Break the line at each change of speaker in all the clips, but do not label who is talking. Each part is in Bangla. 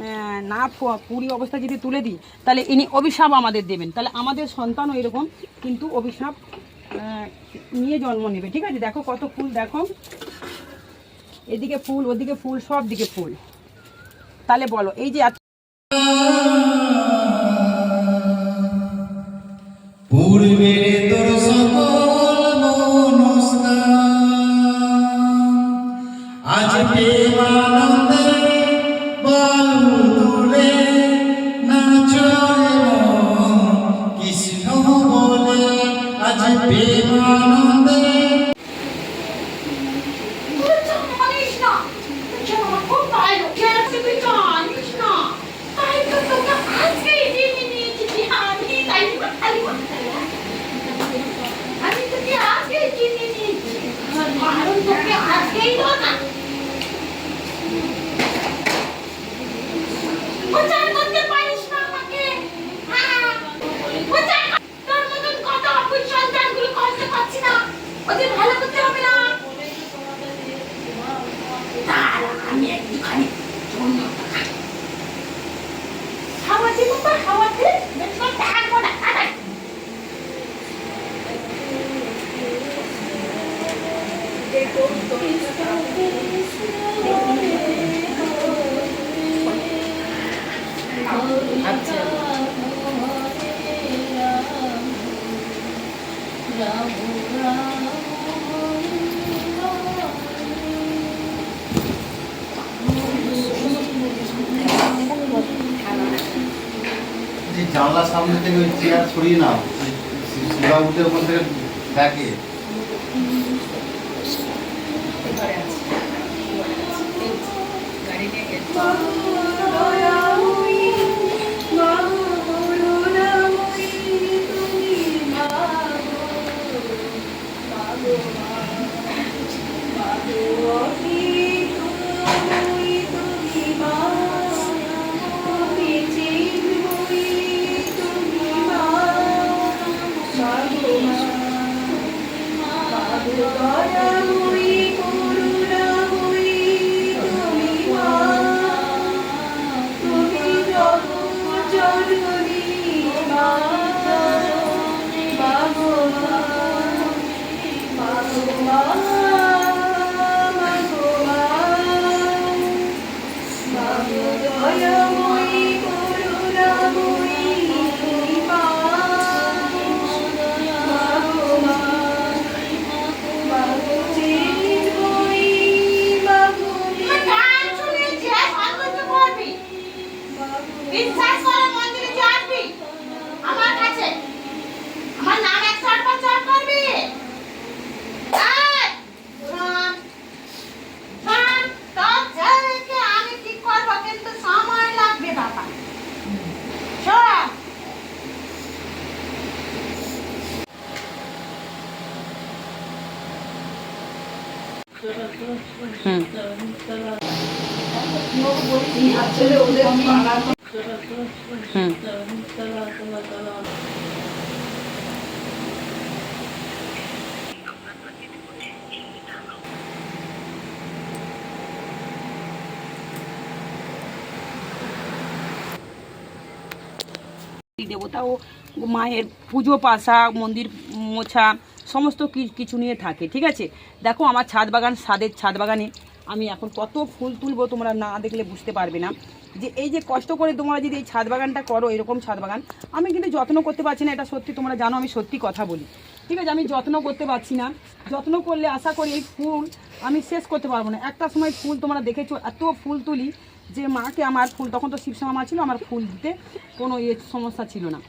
আহ, না কুড়ি অবস্থা যদি তুলে দিই তাহলে ইনি অভিশাপ আমাদের দেবেন। তাহলে আমাদের সন্তানও এরকম কিন্তু অভিশাপ নিয়ে জন্ম নেবে। ঠিক আছে? দেখো কত ফুল দেখো। এদিকে ফুল ওদিকে ফুল সব দিকে ফুল। তাহলে বলো এই যে
পূর্বের তোর
জানলার সামনে থেকে ওই চেয়ার ছড়িয়ে নাও শিবাবুদের ওপর থেকে দেখে।
আমার
দেবতা ও মায়ের পুজো পাশা মন্দির মোছা সমস্ত কিছু নিয়ে থাকে, ঠিক আছে? দেখো আমার ছাদ বাগান, ছাদের ছাদ বাগানে আমি এখন কত ফুল তুলবো তোমরা না দেখলে বুঝতে পারবে না। যে এই যে কষ্ট করে তোমরা যদি এই ছাদ বাগানটা করো, এরকম ছাদ বাগান, আমি কিন্তু যত্ন করতে পারছি না, এটা সত্যি তোমরা জানো, আমি সত্যি কথা বলি। ঠিক আছে, আমি যত্ন করতে পারছি না। যত্ন করলে আশা করি এই ফুল আমি শেষ করতে পারব না। একটা সময় ফুল তোমরা দেখেছ, এত ফুল তুলি যে মাকে আমার ফুল, তখন তো শিবশ্যামা মা ছিল, আমার ফুল দিতে কোনো ইয়ে সমস্যা ছিল না।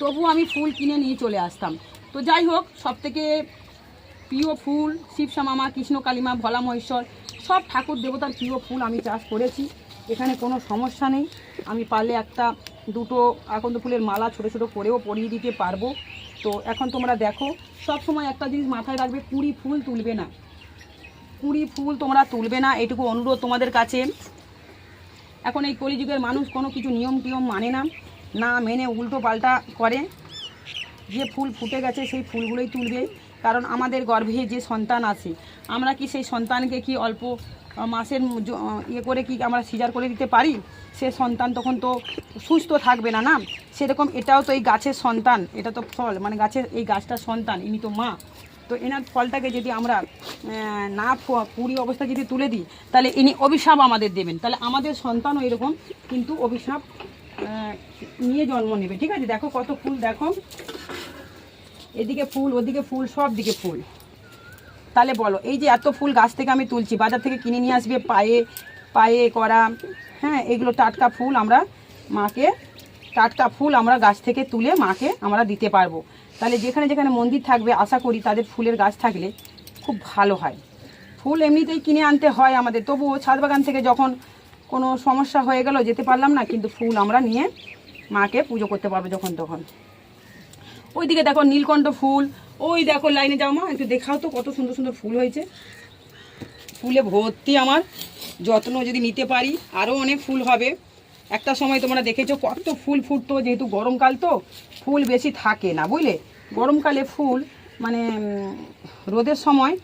তবু আমি ফুল কিনে নিয়ে চলে আসতাম। তো যাই হোক সব থেকে প্রিয় ফুল শিবশ্যামা মা কৃষ্ণ কালিমা, ভোলা মহেশ্বর, সব ঠাকুর দেবতার প্রিয় ফুল আমি চাষ করেছি। এখানে কোনো সমস্যা নেই। আমি পারলে একটা দুটো আকন্দ ফুলের মালা ছোটো ছোটো করেও পরিয়ে দিতে পারব। তো এখন তোমরা দেখো, সব সময় একটা জিনিস মাথায় রাখবে, কুড়ি ফুল তুলবে না। কুড়ি ফুল তোমরা তুলবে না, এটুকু অনুরোধ তোমাদের কাছে। এখন এই কলিযুগের মানুষ কোনো কিছু নিয়ম টিয়ম মানে না না মেনে উল্টো পাল্টা করে। যে ফুল ফুটে গেছে সেই ফুলগুলোই তুলবে। কারণ আমাদের গর্ভে যে সন্তান আছে, আমরা কি সেই সন্তানকে কি অল্প মাসের ইয়ে করে কি আমরা সিজার করে দিতে পারি? সে সন্তান তখন তো সুস্থ থাকবে না না? সেরকম এটাও তো এই গাছের সন্তান, এটা তো ফল মানে গাছের এই গাছটার সন্তান, ইনি তো মা। তো এনার ফলটাকে যদি আমরা না কুড়ি অবস্থা যদি তুলে দিই, তাহলে ইনি অভিশাপ আমাদের দেবেন। তাহলে আমাদের সন্তানও এরকম, কিন্তু অভিশাপ নিয়ে জন্ম নেবে। ঠিক আছে? দেখো কত ফুল, দেখো। এদিকে ফুল, ওদিকে ফুল, সব দিকে ফুল। তাহলে বলো, এই যে এত ফুল গাছ থেকে আমি তুলছি, বাজার থেকে কিনে নিয়ে আসবে, পায়ে পায়ে করা হ্যাঁ এগুলো টাটকা ফুল আমরা মাকে, টাটকা ফুল আমরা গাছ থেকে তুলে মাকে আমরা দিতে পারব। তাহলে যেখানে যেখানে মন্দির থাকবে, আশা করি তাদের ফুলের গাছ থাকলে খুব ভালো হয়। ফুল এমনিতেই কিনে আনতে হয় আমাদের, তবুও ছাদ বাগান থেকে যখন কোনো সমস্যা হয়ে গেল, যেতে পারলাম না, কিন্তু ফুল আমরা নিয়ে মাকে পুজো করতে পারব যখন তখন। ওইদিকে দেখো নীলকণ্ঠ ফুল, ওই দেখো লাইনে যাও মা একটু দেখাও তো কত সুন্দর সুন্দর ফুল হয়েছে। ফুলে ভর্তি আমার, যত্ন যদি নিতে পারি আরও অনেক ফুল হবে। একটা সময় তোমরা দেখেছ কত ফুল ফুটতো, যেহেতু গরমকাল তো, ফুল বেশি থাকে না, বুঝলে? গরমকালে ফুল মানে রোদের সময়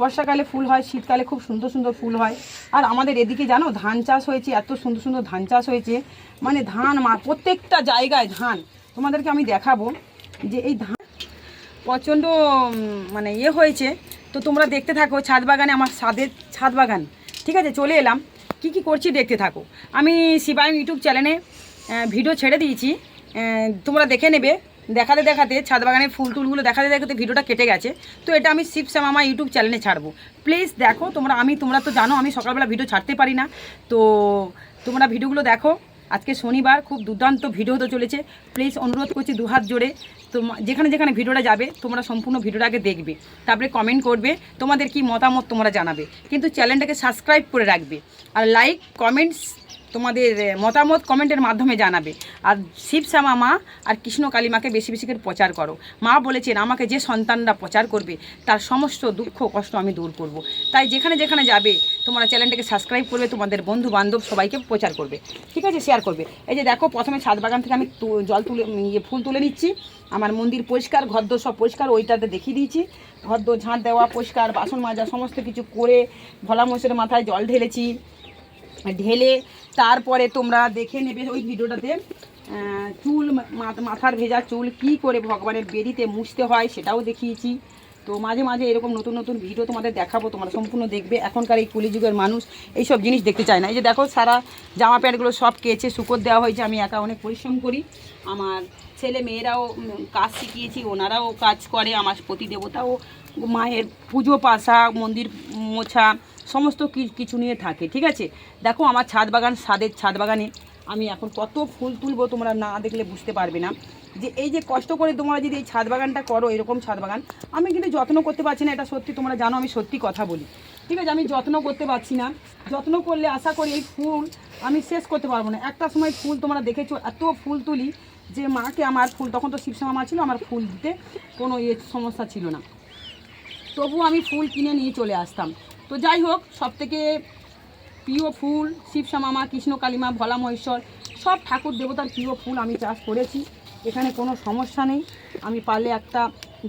বর্ষাকালে ফুল হয়, শীতকালে খুব সুন্দর সুন্দর ফুল হয়। আর আমাদের এদিকে জানো, ধান চাষ হয়েছে, এত সুন্দর সুন্দর ধান চাষ হয়েছে। মানে ধান মা, প্রত্যেকটা জায়গায় ধান। তোমাদেরকে আমি দেখাবো। যে এই ধান প্রচণ্ড মানে ইয়ে হয়েছে, তো তোমরা দেখতে থাকো, ছাদ বাগানে আমার ছাদের ছাদ বাগান। ঠিক আছে, চলে এলাম। কি কি করছি দেখতে থাকো। আমি শিবায়ন ইউটিউব চ্যানেলে ভিডিও ছেড়ে দিয়েছি। তোমরা দেখে নেবে। দেখাতে দেখাতে, ছাদ বাগানের ফুল টুলগুলো দেখাতে দেখাতে ভিডিওটা কেটে গেছে। তো এটা আমি শিব আমার ইউটিউব চ্যানেলে ছাড়বো। প্লিজ দেখো, তোমরা, আমি, তোমরা তো জানো, আমি সকালবেলা ভিডিও ছাড়তে পারি না। তো তোমরা ভিডিওগুলো দেখো। আজকে শনিবার খুব দুর্দান্ত ভিডিও হতে চলেছে। প্লিজ অনুরোধ করছি দুহাত জোরে। তো যেখানে যেখানে ভিডিওটা যাবে, তোমরা সম্পূর্ণ ভিডিওটা আগে দেখবে। তারপরে কমেন্ট করবে, তোমাদের কি মতামত তোমরা জানাবে। কিন্তু চ্যানেলটাকে সাবস্ক্রাইব করে রাখবে। আর লাইক কমেন্টস তোমাদের মতামত কমেন্টের মাধ্যমে জানাবে। আর শিব শ্যামা মা আর কৃষ্ণ কালী মাকে বেশি বেশি করে প্রচার করো। মা বলেছেন, আমাকে যে সন্তানরা প্রচার করবে, তার সমস্ত দুঃখ, কষ্ট আমি দূর করব। তাই যেখানে যেখানে যাবে, তোমরা চ্যানেলটাকে সাবস্ক্রাইব করবে, তোমাদের বন্ধু বান্ধব সবাইকে প্রচার করবে। ঠিক আছে শেয়ার করবে। এই যে দেখো, প্রথমে ছাদ বাগান থেকে আমি জল তুলে ইয়ে ফুল তুলে নিচ্ছি। আমার মন্দির পরিষ্কার, ঘরদোর সব পরিষ্কার, ওইটাতে দেখিয়ে দিয়েছি। ঘরদোর ঝাঁট দেওয়া, পরিষ্কার, বাসন মাজা, সমস্ত কিছু করে, ভোলা মোষের মাথায় জল ঢেলেছি। ঢেলে তারপরে তোমরা দেখে নেবে ওই ভিডিওটাতে চুল মাথার ভেজা চুল কি করে ভগবানের বেরিতে মুছতে হয় সেটাও দেখিয়েছি। তো মাঝে মাঝে এরকম নতুন নতুন ভিডিও তোমাদের দেখাবো, তোমরা সম্পূর্ণ দেখবে। এখনকার এই কলিযুগের মানুষ এইসব জিনিস দেখতে চায় না। এই যে দেখো, সারা জামা প্যান্টগুলো সব কেচে শুকোর দেওয়া হয়েছে। আমি একা অনেক পরিশ্রম করি। আমার ছেলে মেয়েরাও কাজ শিখিয়েছি, ওনারাও কাজ করে, আমার প্রতি দেবতাও মায়ের পুজো পাশা, মন্দির মোছা, সমস্ত কিছু নিয়ে থাকে, ঠিক আছে? দেখো আমার ছাদ বাগান, ছাদের ছাদ বাগানে আমি এখন কত ফুল তুলবো তোমরা না দেখলে বুঝতে পারবে না। যে এই যে কষ্ট করে তোমরা যদি এই ছাদ বাগানটা করো, এরকম ছাদ বাগান, আমি কিন্তু যত্ন করতে পারছি না, এটা সত্যি তোমরা জানো, আমি সত্যি কথা বলি। ঠিক আছে, আমি যত্ন করতে পারছি না। যত্ন করলে আশা করি এই ফুল আমি শেষ করতে পারব না। একটা সময় ফুল তোমরা দেখেছ, এত ফুল তুলি যে মাকে আমার ফুল, তখন তো শিবশ্যামা মা ছিল, আমার ফুল দিতে কোনো ইয়ে সমস্যা ছিল না। তবু আমি ফুল কিনে নিয়ে চলে আসতাম। তো যাই হোক সব থেকে প্রিয় ফুল শিবশ্যামা মা কৃষ্ণ কালীমা, ভোলা মহেশ্বর, সব ঠাকুর দেবতার প্রিয় ফুল আমি চাষ করেছি। এখানে কোনো সমস্যা নেই। আমি পারলে একটা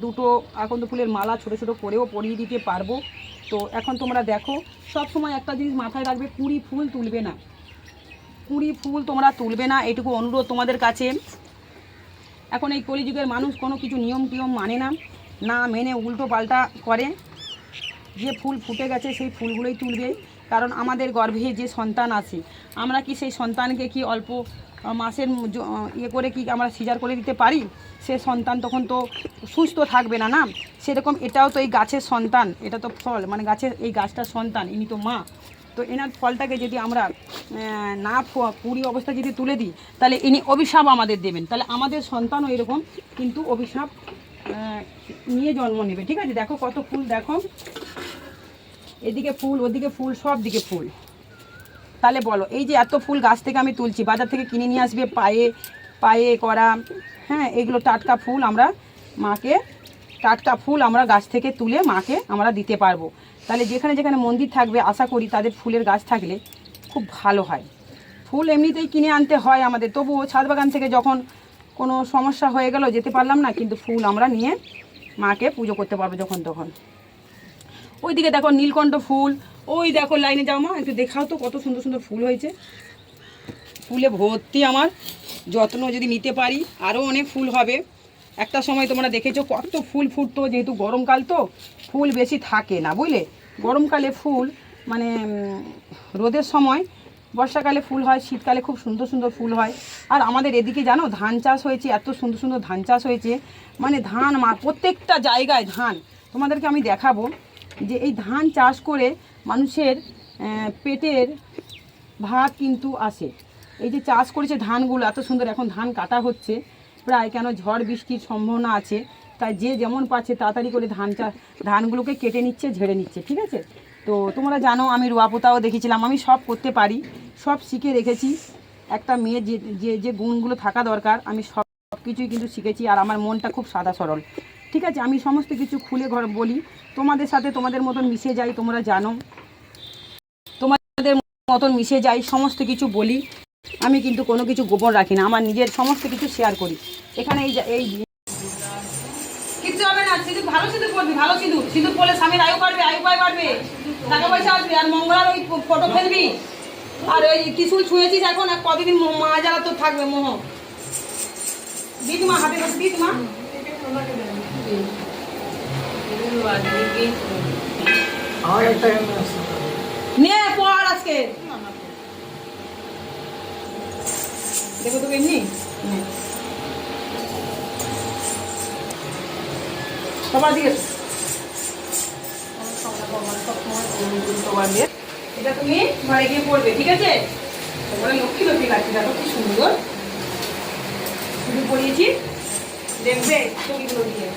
দুটো আকন্দ ফুলের মালা ছোট ছোট করেও পরিয়ে দিতে পারব। তো এখন তোমরা দেখো, সব সময় একটা জিনিস মাথায় রাখবে, কুড়ি ফুল তুলবে না। কুড়ি ফুল তোমরা তুলবে না, এটুকু অনুরোধ তোমাদের কাছে। এখন এই কলিযুগের মানুষ কোনো কিছু নিয়ম টিয়ম মানে না। না মেনে উল্টো পাল্টা করে যে ফুল ফুটে গেছে সেই ফুলগুলোই তুলবে। কারণ আমাদের গর্ভে যে সন্তান আছে, আমরা কি সেই সন্তানকে কি অল্প মাসের ইয়ে করে কি আমরা সিজার করে দিতে পারি? সে সন্তান তখন তো সুস্থ থাকবে না না? সেরকম এটাও তো এই গাছের সন্তান, এটা তো ফল মানে গাছের এই গাছটার সন্তান, ইনি তো মা। তো এনার ফলটাকে যদি আমরা না কুড়ি অবস্থা যদি তুলে দিই, তাহলে ইনি অভিশাপ আমাদের দেবেন। তাহলে আমাদের সন্তানও এরকম, কিন্তু অভিশাপ নিয়ে জন্ম নেবে। ঠিক আছে? দেখো কত ফুল, দেখো। এদিকে ফুল, ওদিকে ফুল, সব দিকে ফুল। তাহলে বলো, এই যে এত ফুল গাছ থেকে আমি তুলছি, বাজার থেকে কিনে নিয়ে আসবে পায়ে পায়ে করা হ্যাঁ এগুলো টাটকা ফুল আমরা মাকে, টাটকা ফুল আমরা গাছ থেকে তুলে মাকে আমরা দিতে পারব। তাহলে যেখানে যেখানে মন্দির থাকবে, আশা করি তাদের ফুলের গাছ থাকলে খুব ভালো হয়। ফুল এমনিতেই কিনে আনতে হয় আমাদের, তবুও ছাদ বাগান থেকে যখন কোনো সমস্যা হয়ে গেল, যেতে পারলাম না, কিন্তু ফুল আমরা নিয়ে মাকে পুজো করতে পারব যখন তখন। ওইদিকে দেখো নীলকণ্ঠ ফুল, ওই দেখো লাইনে যাও মা, একটু দেখাও তো কত সুন্দর সুন্দর ফুল হয়েছে। ফুলে ভর্তি আমার, যত্ন যদি নিতে পারি আরও অনেক ফুল হবে। একটা সময় তোমরা দেখেছ কত ফুল ফুটতো, যেহেতু গরমকাল তো, ফুল বেশি থাকে না, বুঝলে? গরমকালে ফুল মানে রোদের সময় বর্ষাকালে ফুল হয়, শীতকালে খুব সুন্দর সুন্দর ফুল হয়। আর আমাদের এদিকে জানো, ধান চাষ হয়েছে, এত সুন্দর সুন্দর ধান চাষ হয়েছে। মানে ধান মা, প্রত্যেকটা জায়গায় ধান। তোমাদেরকে আমি দেখাবো যে এই ধান চাষ করে মানুষের পেটের ভাত কিন্তু আসে। এই যে চাষ করেছে ধানগুলো, এত সুন্দর এখন ধান কাটা হচ্ছে। প্রায় কেন ঝড় বৃষ্টির সম্ভাবনা আছে। তাই যে যেমন পাচ্ছে, তাড়াতাড়ি করে ধান চাষ ধানগুলোকে কেটে নিচ্ছে, ঝেড়ে নিচ্ছে, ঠিক আছে? তো তোমরা জানো, আমি রোয়াপোতাও দেখেছিলাম। আমি সব করতে পারি, সব শিখে রেখেছি। একটা মেয়ে যে যে যে গুণগুলো থাকা দরকার, আমি সব কিছুই কিন্তু শিখেছি আর আমার মনটা খুব সাদা সরল। ঠিক আছে, আমি সমস্ত কিছু খুলে ঘর বলি। তোমাদের সাথে তোমাদের মতন মিশে যাই, তোমরা জানো। তোমাদের মতন মিশে যাই, সমস্ত কিছু বলি। আমি কিন্তু কোনো কিছু গোপন রাখি না, আমার নিজের সমস্ত কিছু শেয়ার করি। এখানে এই এই কিচ্ছু হবে না, সিঁদুর, ভালো সিঁদুর পরবি, ভালো সিঁদুর। সিঁদুর পরলে স্বামীর আয়ু বাড়বে আয়ু বাড়বে। টাকা পয়সা আসবে, আর মঙ্গলার ওই ফটো ফেলবি? আর ওই ত্রিশুল ছুঁয়েছিস এখন, আর কতদিন ম- যারা তো থাকবে, মোহ। দিদি মা, হাতে কাছে দিদি মা। নে আজকে। দেখো তো এমনি সবার দিকে। সবার দিয়ে এটা তুমি ঘরে গিয়ে পড়বে, ঠিক আছে? তোমার লক্ষ্মী লক্ষ্মী লাগছে, দেখো কি সুন্দর। শুধু পড়িয়েছি, দেখবে ছবিগুলো দিয়ে।